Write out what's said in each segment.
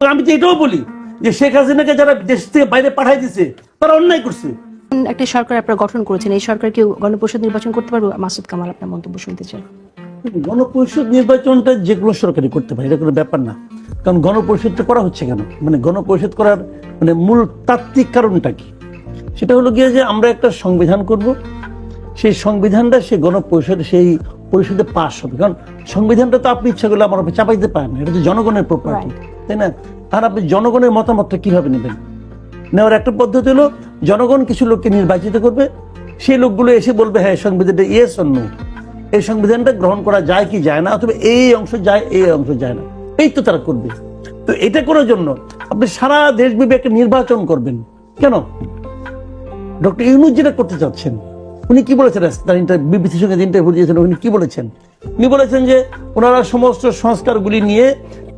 আমি তো এটাও বলি যে শেখ হাসিনাকে যারা দেশ থেকে বাইরে পাঠাই দিছে তারা অন্যায় করছে। একটা সরকার আপনারা গঠন করেছেন এই সরকার কি গণপরিষদ নির্বাচন করতে পারবে? মাসুদ কামাল আপনার মন্তব্য শুনতে চাই। গণপরিষদ নির্বাচনটা যে কোনো সরকারি করতে পারে এটা কোনো ব্যাপার না। কারণ গণপরিষদটা করা হচ্ছে কেন? মানে গণপরিষদ করার মানে মূল তাত্ত্বিক কারণটা কি? সেটা হলো গিয়ে যে আমরা একটা সংবিধান করব। সেই সংবিধানটা সেই গণপরিষদ সেই পরিষদে পাশ হবে। কারণ সংবিধানটা তো আপনি ইচ্ছা করলে আমার উপর চাপাইতে পারেন এটা তো জনগণের প্রপার্টি তাই না? আর আপনি জনগণের মতামতটা কীভাবে নেবেন? নেওয়ার একটা পদ্ধতি হলো জনগণ কিছু লোককে নির্বাচিত করবে সেই লোকগুলো এসে বলবে হ্যাঁ সংবিধানটা ইয়েস অন্য এই সংবিধানটা গ্রহণ করা যায় কি যায় না? অথবা এই অংশ যায় এই অংশ যায় না। এই তো তারা করবে। তো এটা করার জন্য আপনি সারা দেশব্যাপী একটা নির্বাচন করবেন। কেন? ডক্টর ইউনুস যেটা করতে চাচ্ছেন উনি কি বলেছেন? তার বিবিসির সঙ্গে ইন্টারভিউ দিয়েছেন, উনি কি বলেছেন? উনি বলেছেন যে ওনারা সমস্ত সংস্কারগুলি নিয়ে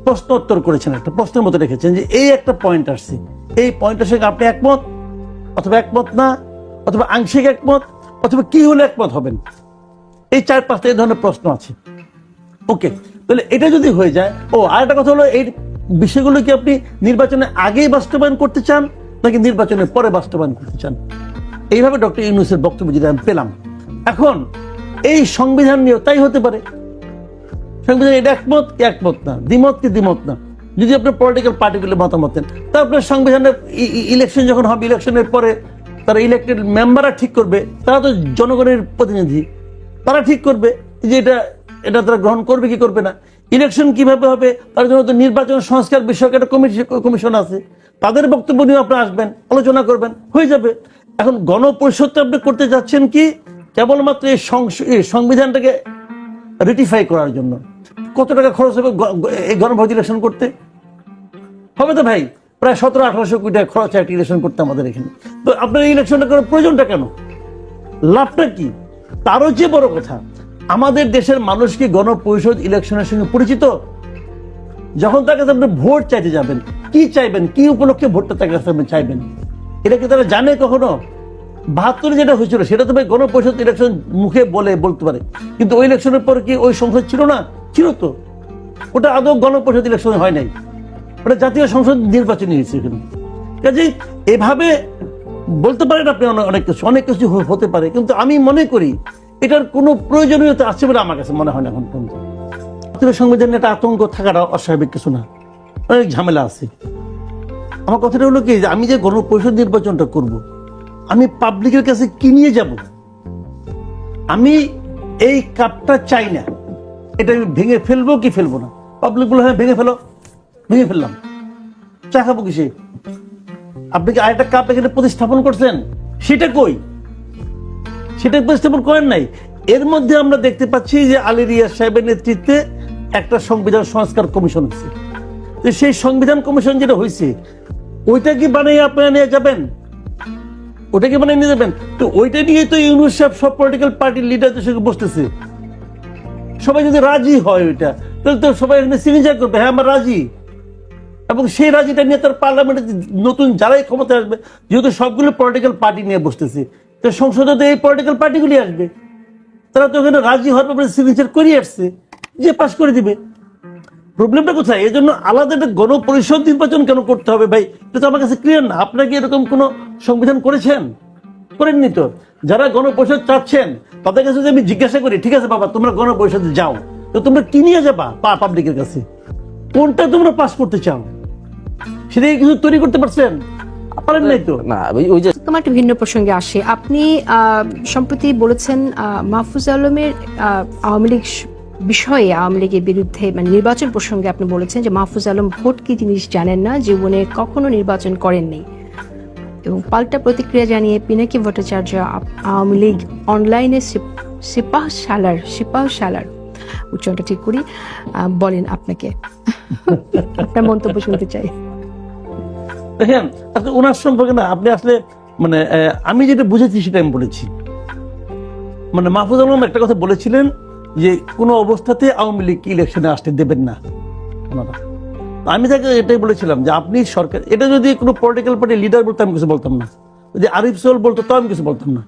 প্রশ্ন উত্তর করেছেন একটা, প্রশ্নের মতো রেখেছেন যে এই একটা পয়েন্ট আসছে। এই পয়েন্টের সঙ্গে আপনি একমত? অথবা একমত না? অথবা আংশিক একমত? অথবা কি হলে একমত হবেন? এই চার পাঁচটা এই ধরনের প্রশ্ন আছে। ওকে, তাহলে এটা যদি হয়ে যায়, ও আর একটা কথা হলো, এই বিষয়গুলো কি আপনি নির্বাচনে আগেই বাস্তবায়ন করতে চান, নাকি নির্বাচনের পরে বাস্তবায়ন করতে চান? এইভাবে ডক্টর ইউনুসের বক্তব্য যেটা আমি পেলাম, এখন এই সংবিধান নিয়েও তাই হতে পারে। সংবিধান এটা একমত কি একমত না? দ্বিমত কি দ্বিমত না? যদি আপনার পলিটিক্যাল পার্টিগুলো মতামত দেন, তা আপনার সংবিধানের ইলেকশন যখন হবে ইলেকশনের পরে তারা ইলেক্টেড মেম্বাররা ঠিক করবে, তারা তো জনগণের প্রতিনিধি। তারা ঠিক করবে যে এটা এটা তারা গ্রহণ করবে কি করবে না। ইলেকশন কীভাবে হবে? তার জন্য তো নির্বাচন সংস্কার বিষয়ক একটা কমিশন কমিশন আছে। তাদের বক্তব্য নিয়ে আপনি আসবেন, আলোচনা করবেন, হয়ে যাবে। এখন গণপরিষদটা আপনি করতে যাচ্ছেন কি? কেবলমাত্র এই সংবিধানটাকে রেটিফাই করার জন্য। কত টাকা খরচ হবে এই গণভোট ইলেকশন করতে? হবে তো ভাই, প্রায় সতেরো, আঠারোশো কোটি টাকা খরচ একটা ইলেকশন করতে আমাদের এখানে। তো আপনার এই ইলেকশনটা করার প্রয়োজনটা কেন? লাভটা কি? তারও যে বড় কথা, আমাদের দেশের মানুষ কি গণপরিষদ ইলেকশনের সঙ্গে পরিচিত? যখন তার কাছে আপনি ভোট চাইতে যাবেন, কি চাইবেন, কি উপলক্ষে ভোটটা তার কাছে আপনি চাইবেন? এটা কি তারা জানে কখনো? বাহাত্তরে যেটা হয়েছিল, সেটা তো ভাই গণপরিষদ ইলেকশন মুখে বলে, বলতে পারে। কিন্তু ওই ইলেকশনের পর কি ওই সংসদ ছিল না? ছিল তো। ওটা আদৌ গণপরিষদ ইলেকশন হয় নাই। ওটা জাতীয় সংসদ নির্বাচন হয়েছে এখানে। কাজে এভাবে বলতে পারেন আপনি অনেক- কিছু, অনেক কিছু হতে পারে। কিন্তু আমি মনে করি, এটার কোনো প্রয়োজনীয়তা আছে বলে আমার কাছে মনে হয় না এখন পর্যন্ত। জাতীয় সংবিধানে একটা আতঙ্ক থাকাটা অস্বাভাবিক কিছু না। অনেক ঝামেলা আছে। আমার কথাটা হলো কি আমি যে গণপরিষদ নির্বাচনটা করব আমি পাবলিকের কাছে কি নিয়ে যাব? আমি এই কাপটা চাই না। এটা আমি ভেঙে ফেলব কি ফেলব না? পাবলিক বলে হ্যাঁ ভেঙে ফেলো। ভেঙে ফেললাম। চা খাব কিসে? আপনি কি আরেকটা কাপ এখানে প্রতিস্থাপন করছেন? সেটা কই? সেটা প্রতিস্থাপন করেন নাই। এর মধ্যে আমরা দেখতে পাচ্ছি যে আলী সাহেবের নেতৃত্বে একটা সংবিধান সংস্কার কমিশন হচ্ছে সেই সংবিধান কমিশন যেটা হয়েছে, ওইটা কি বানিয়ে আপনারা নিয়ে যাবেন? ওটা কি বানিয়ে নিয়ে যাবেন। তো ওইটা নিয়ে তো ইউনুস সাহেব সব পলিটিক্যাল পার্টির লিডারদের সঙ্গে বসতেছে। সবাই যদি রাজি হয় ওইটা, তাহলে তো সবাই এখানে সিগনেচার করবে। হ্যাঁ আমরা রাজি। এবং সেই রাজিটা নিয়ে তার পার্লামেন্টে নতুন যারাই ক্ষমতা আসবে, যেহেতু সবগুলো পলিটিক্যাল পার্টি নিয়ে বসতেছে, তো সংসদে তো এই পলিটিক্যাল পার্টিগুলি আসবে। তারা তো ওখানে রাজি হওয়ার ব্যাপারে সিগনেচার করিয়ে আসছে, যে পাশ করে দিবে। প্রবলেমটা কোথায়? এই জন্য আলাদা একটা গণপরিষদ নির্বাচন কেন করতে হবে ভাই? এটা তো আমার কাছে ক্লিয়ার না। আপনারা কি এরকম কোনো সংবিধান করেছেন? করেননি তো। যারা গণপরিষদ চাচ্ছেন তাদের কাছে যদি আমি জিজ্ঞাসা করি ঠিক আছে বাবা তোমরা গণপরিষদে যাও। তো তোমরা কি নিয়ে যাবা পাবলিকের কাছে? কোনটা তোমরা পাস করতে চাও? সেটাকে কিছু তৈরি করতে পারছেন? পারেন নাই তো? না ওই ওই যে তোমার একটু ভিন্ন প্রসঙ্গে আসে। আপনি সম্প্রতি বলেছেন আহ, মাহফুজ আলমের আহ, আওয়ামী লীগ বিষয়ে আওয়ামী লীগের বিরুদ্ধে মানে নির্বাচন প্রসঙ্গে আপনি বলেছেন যে মাহফুজ আলম ভোট কি জিনিস জানেন না জীবনে কখনো নির্বাচন করেননি। এবং পাল্টা প্রতিক্রিয়া জানিয়ে পিনাকি ভট্টাচার্য আওয়ামী লীগ অনলাইনে সিপ- সিপাহ সালার সিপাহ সালার উচ্চারণটা ঠিক করি বলেন আপনাকে। আপনার মন্তব্য শুনতে চাই। দেখেন আপনি ওনার সম্পর্কে না, আপনি আসলে মানে আমি যেটা বুঝেছি সেটা আমি বলেছি। মানে মাহফুজ আলম একটা কথা বলেছিলেন যে, কোনো অবস্থাতে আওয়ামী লীগ ইলেকশনে আসতে দেবেন না। ওনারা। আমি তাকে এটাই বলেছিলাম যে আপনি সরকার এটা যদি কোনো পলিটিক্যাল পার্টি লিডার বলতো, আমি কিছু বলতাম না। যদি আরিফ সোল বলতো, তো আমি কিছু বলতাম না।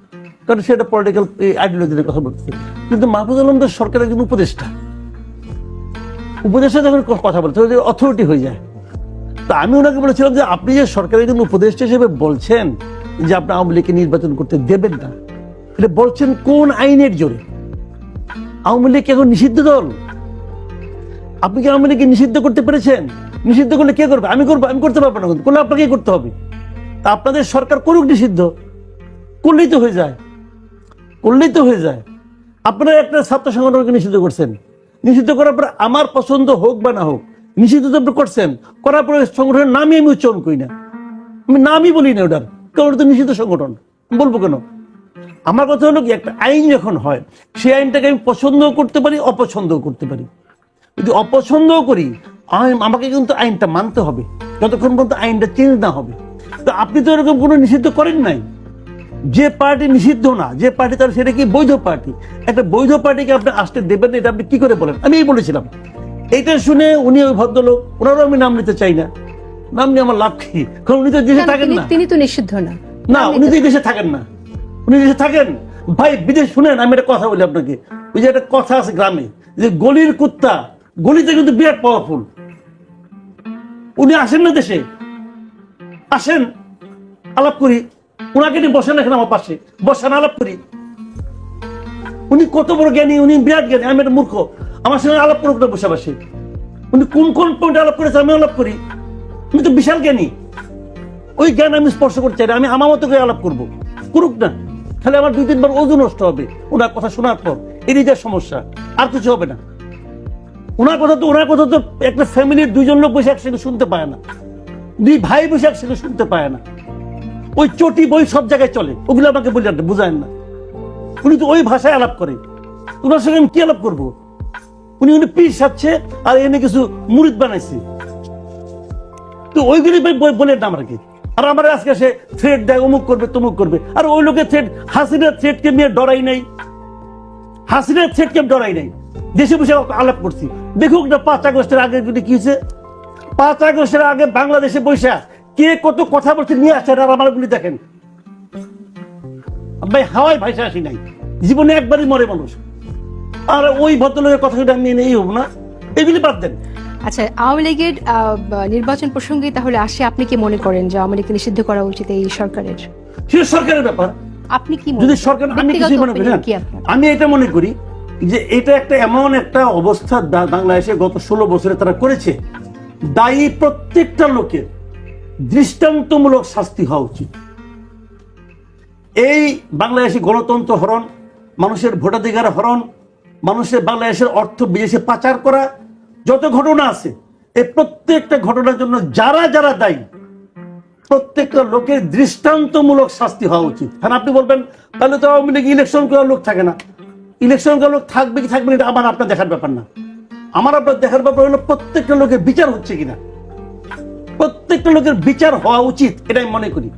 কারণ সেটা পলিটিক্যাল আইডিওলজির কথা বলতেছে। কিন্তু মাহফুজ আলম তো সরকারের একজন উপদেষ্টা। উপদেষ্টা যখন কথা বলতে অথরিটি হয়ে যায়। তা আমি ওনাকে বলেছিলাম যে আপনি যে সরকারের একজন উপদেষ্টা হিসেবে বলছেন যে আপনি আওয়ামী লীগকে নির্বাচন করতে দেবেন না এটা বলছেন কোন আইনের জোরে? আওয়ামী লীগ এখন নিষিদ্ধ দল? আপনি কি আওয়ামী লীগকে নিষিদ্ধ করতে পেরেছেন? নিষিদ্ধ করলে কে করবে? আমি করব আমি করতে পারব না করলে আপনাকেই করতে হবে। তা আপনাদের সরকার করুক নিষিদ্ধ। করলেই তো হয়ে যায়। করলেই তো হয়ে যায়। আপনারা একটা ছাত্র সংগঠনকে নিষিদ্ধ করছেন। নিষিদ্ধ করার পর আমার পছন্দ হোক বা না হোক, নিষিদ্ধ তো আপনি করছেন। করার পরে সংগঠনের নামই আমি উচ্চারণ করি না। আমি নামই বলি না ওটার। কারণ তো নিষিদ্ধ সংগঠন। বলব কেন? আমার কথা হলো কি, একটা আইন যখন হয়, সেই আইনটাকে আমি পছন্দও করতে পারি, অপছন্দও করতে পারি। যদি অপছন্দও করি আমাকে কিন্তু আইনটা মানতে হবে। যতক্ষণ পর্যন্ত আইনটা চেঞ্জ না হবে। তো আপনি তো এরকম কোনো নিষিদ্ধ করেন নাই। যে পার্টি নিষিদ্ধ না যে পার্টি তার সেটা কি বৈধ পার্টি? একটা বৈধ পার্টিকে আপনি আসতে দেবেন না, এটা আপনি কি করে বলেন? আমি এই বলেছিলাম। এইটা শুনে উনি ওই ভদ্রলোক ওনারও আমি নাম নিতে চাই না। নাম নিয়ে আমার লাভ কি? কারণ উনি তো দেশে থাকেন না। তিনি তো নিষিদ্ধ না। না উনি তো দেশে থাকেন না। উনি দেশে থাকেন। ভাই বিদেশ শুনেন আমি একটা কথা বলি আপনাকে। ওই যে একটা কথা আছে গ্রামে যে গলির কুত্তা গলিতে কিন্তু বিরাট পাওয়ারফুল উনি আসেন না দেশে? আসেন, আলাপ করি। ওনাকে নিয়ে বসেন এখানে আমার পাশে। বসান, আলাপ করি। উনি কত বড় জ্ঞানী, উনি বিরাট জ্ঞানী, আমি একটা মূর্খ। আমার সঙ্গে আলাপ করুক না বসে বসে। উনি কোন কোন পয়েন্টে আলাপ করেছে আমি আলাপ করি। উনি তো বিশাল জ্ঞানী। ওই জ্ঞান আমি স্পর্শ করতে চাই আমি আমার মতো করে আলাপ করব। করুক না। তাহলে আমার দুই তিনবার ওজন নষ্ট হবে। ওনার কথা শোনার পর এরই যা সমস্যা, আর কিছু হবে না। ওনার কথা তো ওনার কথা তো একটা ফ্যামিলির দুইজন লোক বসে একসঙ্গে শুনতে পায় না। দুই ভাই বসে একসাথে শুনতে পায় না। ওই চটি বই সব জায়গায় চলে। ওগুলো আমাকে বুঝায় না। উনি তো ওই ভাষায় আলাপ করে। ওনার সঙ্গে আমি কি আলাপ করব? উনি উনি পিস সাচ্ছে আর এনে কিছু মুরিদ বানাইছে। তো ওইগুলি বলে না আমাকে আর আমার আজকে সে থ্রেড দেয়, অমুক করবে, তমুক করবে। আর ওই লোকের থ্রেড হাসিনার থ্রেডকে নিয়ে ডরাই নাই। হাসিনার থ্রেডকে ডরাই নাই। দেশে বসে আলাপ করছি। দেখুক না পাঁচ আগস্টের আগে যদি কি হয়েছে? পাঁচ আগস্টের আগে বাংলাদেশে বৈশা কে কত কথা বলছে নিয়ে আসছে আর আমার গুলি দেখেন। ভাই হাওয়াই ভাইসা আসি নাই। জীবনে একবারই মরে মানুষ। আর ওই ভদ্রলোকের কথা আমি এই হব না এগুলি বাদ দেন। আচ্ছা আওয়ামী লীগের নির্বাচন প্রসঙ্গে তাহলে আসে আপনি কি মনে করেন যে আওয়ামী লীগকে নিষিদ্ধ করা উচিত এই সরকারের? সেটা সরকারের ব্যাপার। আপনি কি যদি সরকার আমি কিছু মনে করি আমি এটা মনে করি যে এটা একটা এমন একটা অবস্থা বাংলাদেশে গত ষোলো বছরে তারা করেছে। দায়ী প্রত্যেকটা লোকের দৃষ্টান্তমূলক শাস্তি হওয়া উচিত। এই বাংলাদেশে গণতন্ত্র হরণ, মানুষের ভোটাধিকার হরণ, মানুষের বাংলাদেশের অর্থ বিদেশে পাচার করা, যত ঘটনা আছে, এই প্রত্যেকটা ঘটনার জন্য যারা যারা দায়ী, প্রত্যেকটা লোকের দৃষ্টান্তমূলক শাস্তি হওয়া উচিত। হ্যাঁ আপনি বলবেন, তাহলে তো আওয়ামী লীগ ইলেকশন করার লোক থাকে না। ইলেকশন লোক থাকবে কি থাকবে এটা আমার আপনার দেখার ব্যাপার না। আমার আপনার দেখার ব্যাপার হলো প্রত্যেকটা লোকের বিচার হচ্ছে কিনা। প্রত্যেকটা লোকের বিচার হওয়া উচিত, এটাই মনে করি।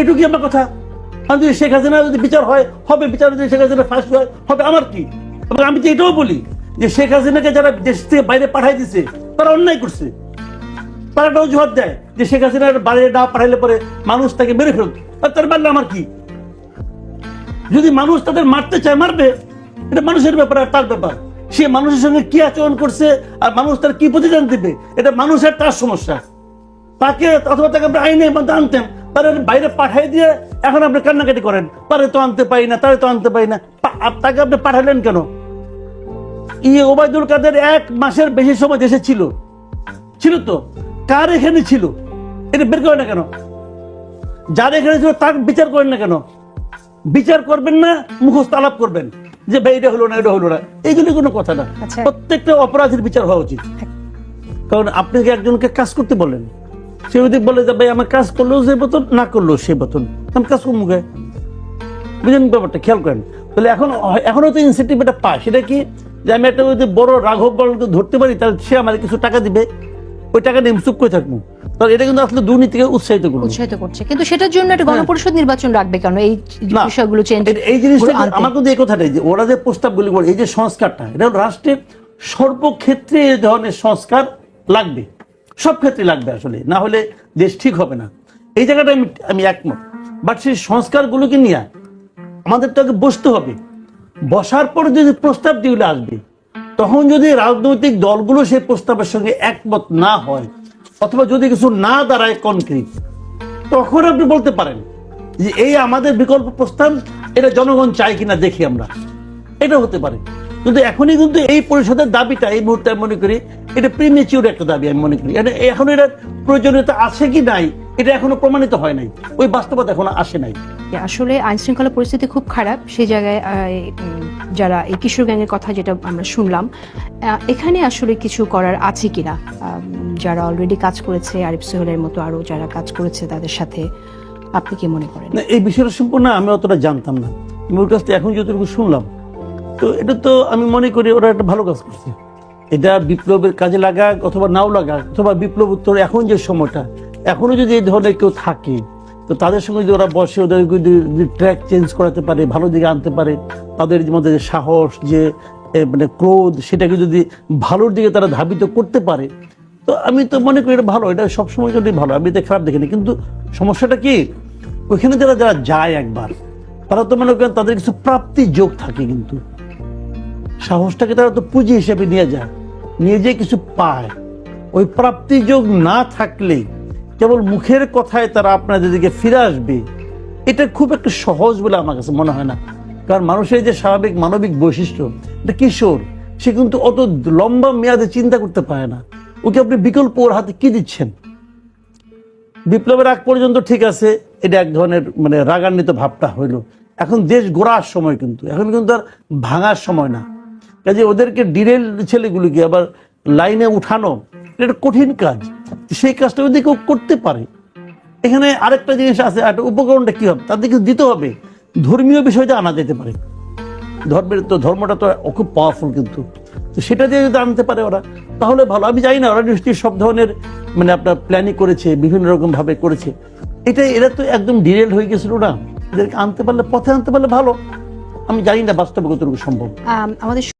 এটুকুই আমার কথা? আমি যদি শেখ হাসিনা যদি বিচার হয়, হবে বিচার, যদি শেখ হাসিনা ফাঁসি হয়, হবে আমার কি? এবং আমি তো এটাও বলি যে শেখ হাসিনাকে যারা দেশ থেকে বাইরে পাঠাই দিছে, তারা অন্যায় করছে। তারা একটা অজুহাত দেয় যে শেখ হাসিনার বাইরে না পাঠাইলে পরে মানুষ তাকে মেরে ফেলত আর তার মারলে আমার কি? যদি মানুষ তাদের মারতে চায়, মারবে। এটা মানুষের ব্যাপার আর তার ব্যাপার। সে মানুষের সঙ্গে কি আচরণ করছে আর মানুষ তার কি প্রতিদান দিবে, এটা মানুষের তার সমস্যা। তাকে অথবা তাকে আপনি আইনের মধ্যে আনতেন বাইরে পাঠাই দিয়ে এখন আপনি কান্নাকাটি করেন। তারে তো আনতে পারি না, তারে তো আনতে পারি না। তাকে আপনি পাঠালেন কেন? ই ওবায়দুল কাদের এক মাসের বেশি সময় দেশে ছিল। ছিল তো? কার এখানে ছিল? এটা বের করেন না কেন? যার এখানে ছিল তার বিচার করেন না কেন? বিচার করবেন না মুখস্থ আলাপ করবেন যে ভাই এটা হলো না এটা হলো না। এইগুলি কোনো কথা না। আচ্ছা। প্রত্যেকটা অপরাধীর বিচার হওয়া উচিত। কারণ আপনি কি একজনকে কাজ করতে বলেন? সে যদি বলে যে ভাই আমার কাজ করলেও যে বেতন না করলেও সে বেতন। আমি কাজ করব মুখে। বুঝলেন ব্যাপারটা খেয়াল করেন। তাহলে এখন এখনও তো ইনসেন্টিভ এটা পায়। সেটা কি? যে আমি একটা যদি বড় রাঘব বলকে ধরতে পারি তাহলে সে আমার কিছু টাকা দিবে? ওই টাকা নিয়ে চুপ করে থাকব। তাহলে এটা কিন্তু আসলে দুর্নীতিকে উৎসাহিত করব। উৎসাহিত করছে। কিন্তু সেটার জন্য একটা গণপরিষদ নির্বাচন রাখবে কেন? এই বিষয়গুলো চেঞ্জ এই- জিনিসটা আমার কিন্তু এই কথাটাই যে ওরা যে প্রস্তাবগুলি করে এই যে সংস্কারটা এটা রাষ্ট্রের সর্বক্ষেত্রে এই ধরনের সংস্কার লাগবে। সব ক্ষেত্রে লাগবে আসলে না হলে দেশ ঠিক হবে না। এই জায়গাটা আমি আমি একমত। বাট সেই সংস্কারগুলোকে নিয়ে আমাদের তো আগে বসতে হবে। বসার পর যদি প্রস্তাব যেগুলো আসবে তখন যদি রাজনৈতিক দলগুলো সেই প্রস্তাবের সঙ্গে একমত না হয়, অথবা যদি কিছু না দাঁড়ায় কনক্রিট তখন আপনি বলতে পারেন যে এই আমাদের বিকল্প প্রস্তাব, এটা জনগণ চায় কিনা দেখি আমরা। এটা হতে পারে। কিন্তু এখনই কিন্তু এই পরিষদের দাবিটা এই মুহূর্তে আমি মনে করি, এটা প্রিমেচিউর একটা দাবি আমি মনে করি। এটা এখন এটার প্রয়োজনীয়তা আছে কি নাই এটা এখনও প্রমাণিত হয় নাই। ওই বাস্তবতা এখনও আসে নাই। আসলে আইন শৃঙ্খলা পরিস্থিতি খুব খারাপ সেই জায়গায় যারা এই কিশোর গ্যাংয়ের কথা যেটা আমরা শুনলাম এখানে আসলে কিছু করার আছে কিনা? যারা অলরেডি কাজ করেছে আরিফ সোহেলের মতো আরও যারা কাজ করেছে তাদের সাথে আপনি কি মনে করেন? না এই বিষয়টা সম্পূর্ণ আমি অতটা জানতাম না। আমি ওর কাছ থেকে এখন যতটুকু শুনলাম তো এটা তো আমি মনে করি ওরা একটা ভালো কাজ করছে। এটা বিপ্লবের কাজে লাগাক অথবা নাও লাগাক অথবা বিপ্লব উত্তর এখন যে সময়টা এখনও যদি এই ধরনের কেউ থাকে, তো তাদের সঙ্গে যদি ওরা বসে, ওদের যদি ট্র্যাক চেঞ্জ করাতে পারে, ভালো দিকে আনতে পারে, তাদের মধ্যে যে সাহস, যে মানে ক্রোধ, সেটাকে যদি ভালোর দিকে তারা ধাবিত করতে পারে, তো আমি তো মনে করি এটা ভালো, এটা সবসময় জন্যই ভালো, আমি এটা খারাপ দেখিনি। কিন্তু সমস্যাটা কি, ওইখানে যারা যারা যায় একবার, তারা তো মনে করেন তাদের কিছু প্রাপ্তি যোগ থাকে কিন্তু। সাহসটাকে তারা তো পুঁজি হিসেবে নিয়ে যায়, নিয়ে যেয়ে কিছু পায়। ওই প্রাপ্তি যোগ না থাকলে কেবল মুখের কথায় তারা আপনাদের দিকে ফিরে আসবে। এটা খুব একটা সহজ বলে আমার কাছে মনে হয় না। কারণ মানুষের যে স্বাভাবিক মানবিক বৈশিষ্ট্য, এটা কিশোর, সে কিন্তু অত লম্বা মেয়াদে চিন্তা করতে পারে না। ওকে আপনি বিকল্প ওর হাতে কি দিচ্ছেন? বিপ্লবের আগ পর্যন্ত ঠিক আছে, এটা এক ধরনের মানে রাগান্বিত ভাবটা হইল। এখন দেশ গোড়ার সময় কিন্তু, এখন কিন্তু আর ভাঙার সময় না। কাজে ওদেরকে ডিরেল ছেলেগুলিকে আবার লাইনে উঠানো, এটা কঠিন কাজ। সেই কাজটা যদি কেউ করতে পারে, এখানে আরেকটা জিনিস আছে একটা উপকরণটা কি হবে? তাদেরকে দিতে হবে। ধর্মীয় বিষয়টা আনা যেতে পারে। ধর্মের তো, ধর্মটা তো খুব পাওয়ারফুল কিন্তু। তো সেটা দিয়ে যদি আনতে পারে ওরা, তাহলে ভালো। আমি জানি না, ওরা নিশ্চয়ই সব ধরনের মানে আপনার প্ল্যানিং করেছে, বিভিন্ন রকম ভাবে করেছে। এটা, এরা তো একদম ডিরেল হয়ে গেছিল না। এদেরকে আনতে পারলে, পথে আনতে পারলে ভালো। আমি জানি না বাস্তবে কতটুকু সম্ভব আমাদের